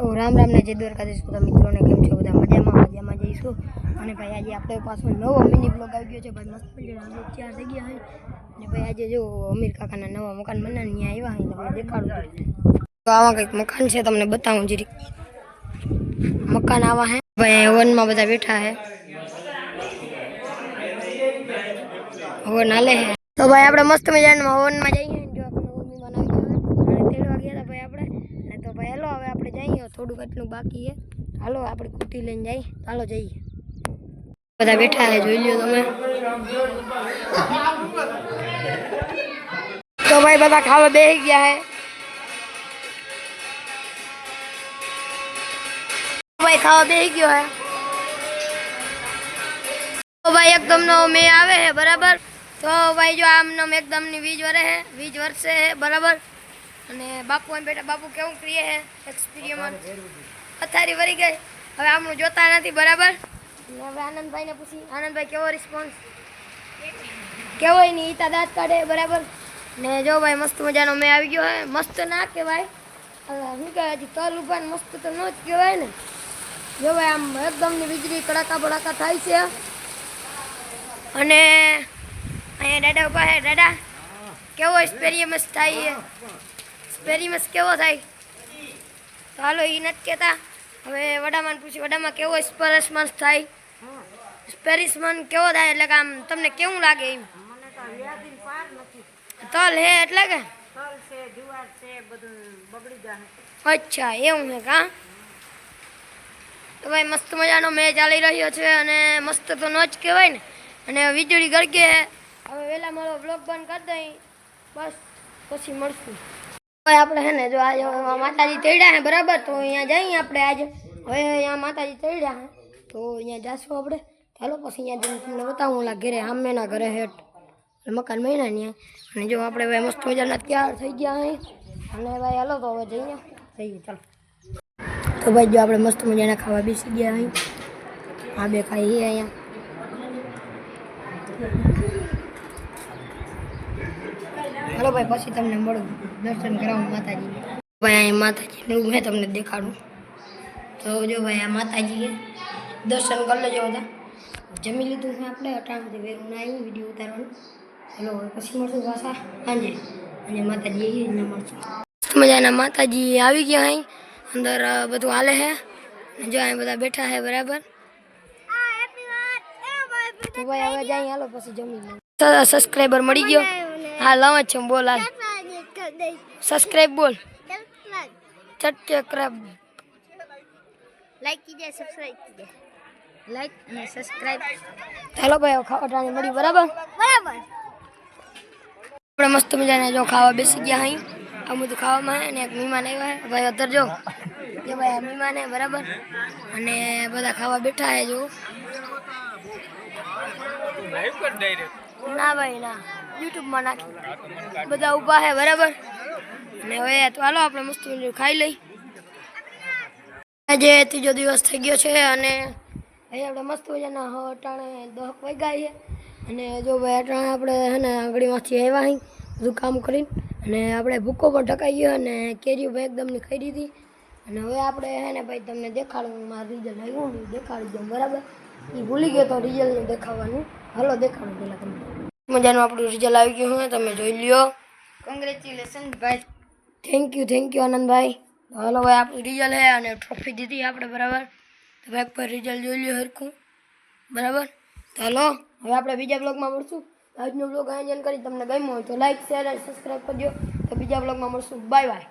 તો રામ રામ ને જય દ્વારકાધીશ બધા મિત્રોને કેમ છો બધા મજામાં મજામાં જઈશું અને ભાઈ આજે આપણે પાછો નવો મિની બ્લોગ આવી ગયો છે ભાઈ મસ્ત મજાના બ્લોગ ચાર થઈ ગયા હોય અને ભાઈ આજે જો અમીર કાકાના નવા મકાન બનાવીને અહીંયા આવ્યા હોય તમને દેખાડું તો આવા કંઈક મકાન છે તમને બતાવું જરીક મકાન આવા હે ભાઈ હવનમાં બધા બેઠા હે હવન હાલે હે તો ભાઈ આપણે મસ્ત મજાના હવનમાં જઈએ થોડુંક એટલું બાકી છે હાલો આપણે કુટી લઈને જઈએ હાલો જઈએ બધા બેઠા છે જોઈ લ્યો તમે તો ભાઈ બધા ખાવા બેસી ગયા છે ભાઈ ખાવા બેસી ગયો હે તો ભાઈ એકદમ નો મેં આવે છે બરાબર તો ભાઈ જો આમ નામ એકદમ ની વીજ વરે છે વીજ વરસે છે બરાબર અને બાપુ એમ બેટા બાપુ કેવું કરીએ હે? એક્સપિરિયન્સ અથારી વરી ગઈ. હવે આમનું જોતા નથી બરાબર? હવે આનંદભાઈને પૂછી આનંદભાઈ કેવો રિસ્પોન્સ કેવો એની ઈતા દાંત કાઢે બરાબર? ને જો ભાઈ મસ્ત મજાનો મેં આવી ગયો હે. મસ્ત ના કહેવાય. હવે શું કહેવાય હજી તલ ઊભા મસ્ત તો ન જ કહેવાય ને. જો ભાઈ આમ એકદમની વીજળી કડાકા બડાકા થાય છે. અને અહીંયા દાદા ઊભા હે. દાદા કેવો એક્સપેરિયન્સ થાય એક્સપેરિયન્સ કેવો થાય? તો હાલો એ નથી કહેતા. હવે વડામાં પૂછ્યું વડામાં કેવો એક્સપેરિયન્સ થાય? એક્સપેરિયન્સ કેવો થાય? એટલે કે આમ તમને કેવું લાગે એમ? તલ હે એટલે કે? અચ્છા એવું છે કા? તો ભાઈ મસ્ત મજાનો મેચ ચાલી રહ્યો છે અને મસ્ત તો ન જ કહેવાય ને. અને વીજળી ગળગે હવે વહેલા મારો બ્લોગ બંધ કરી દઈ. બસ પછી મળશું. આપણે હે ને જો આજે હવે માતાજી તેડ્યા હે બરાબર તો અહીંયા જઈએ આપણે આજે હવે અહીંયા માતાજી તેડ્યા હે તો અહીંયા જાશું આપણે ચાલો પછી અહીંયા જઈને તમને બતાવું ઓલા ઘરે આમેના ઘરે હેઠ મકાન મહિના ત્યાં અને જો આપણે ભાઈ મસ્ત મજાના તૈયાર થઈ ગયા અહીં અને ભાઈ હાલો તો હવે જઈએ જઈએ ચાલો તો ભાઈ જો આપણે મસ્ત મજાના ખાવા બેસી ગયા અહીં આ બે ખાઈએ અહીંયા હાલો ભાઈ પછી તમને મળું દર્શન કરાવું માતાજી ભાઈ અહીં માતાજીનું મેં તમને દેખાડું તો જો ભાઈ આ માતાજી છે દર્શન કરી લેજો બધા જમી લીધું છે આપણે અટાણું વેરું ના આવ્યું વિડીયો ઉતારવાનું ચાલો હવે પછી મળશું પાછા સાંજે અને માતાજી આવીએ એને મળશું મસ્ત મજાના માતાજી આવી ગયા અહીં અંદર અ, બધું હાલે છે અને જો અહીં બધા બેઠા છે બરાબર તો ભાઈ હવે જાય હાલો પછી જમી લઈએ સબસ્ક્રાઈબર મળી ગયો હા લાવ જ છે બોલ હાલ સબસ્ક્રાઈબ બોલ. ક્રેબ લાઈક કીજે સબસ્ક્રાઇબ કીજે. લાઈક અને સબસ્ક્રાઇબ ચાલો ભાઈ હવે ખાવા ટાણે મળી બરાબર? બરાબર. આપણે મસ્ત મજાના જો ખાવા બેસી ગયા અહીં. આ બધું ખાવામાં અને એક મહેમાન આવ્યા ભાઈ અધર જો. જે ભાઈ આ મહેમાન છે બરાબર? અને બધા ખાવા બેઠા હે જો. ના ભાઈ ના. યુટ્યુબમાં નાખી. બધા ઊભા છે બરાબર? અને હવે હાલો, આપણે મસ્ત ખાઈ લઈ. આજે ત્રીજો દિવસ થઈ ગયો છે અને અહીં આપણે મસ્ત મજાના અટાણે દહક વાગ્યા છે. અને જો ભાઈ, અટાણે આપણે હે ને આંગળીમાંથી આવ્યા અહીં બધું કામ કરીને. અને આપણે ભૂકો પણ ઢકાઈ ગયો અને કેરીઓ ભાઈ એકદમ ખાઈ દીધી. અને હવે આપણે હે ને ભાઈ તમને દેખાડું, મારું રિઝલ્ટ આવ્યું દેખાડી દઉં, બરાબર? એ ભૂલી ગયો તો રિઝલ્ટ દેખાવાનું હાલો, દેખાડું પહેલાં તમને. મજાનું આપણું રિઝલ્ટ આવી ગયું હોય તમે જોઈ લ્યો. કોંગ્રેચ્યુલેશન ભાઈ. Thank you thank you Anandbhai. હાલો ભાઈ આપણું રિઝલ્ટ હે અને ટ્રોફી દીધી આપણે બરાબર? તો ભાઈ પર રિઝલ્ટ જોઈ લ્યો હરખું બરાબર? તો હાલો હવે આપણે બીજા બ્લોગમાં મળશું. આજનો બ્લોગ આયોજન કરી. તમને ગમ્યો હોય તો લાઈક શેર અને સબસ્ક્રાઈબ કરજો. તો બીજા બ્લોગમાં મળશું. Bye bye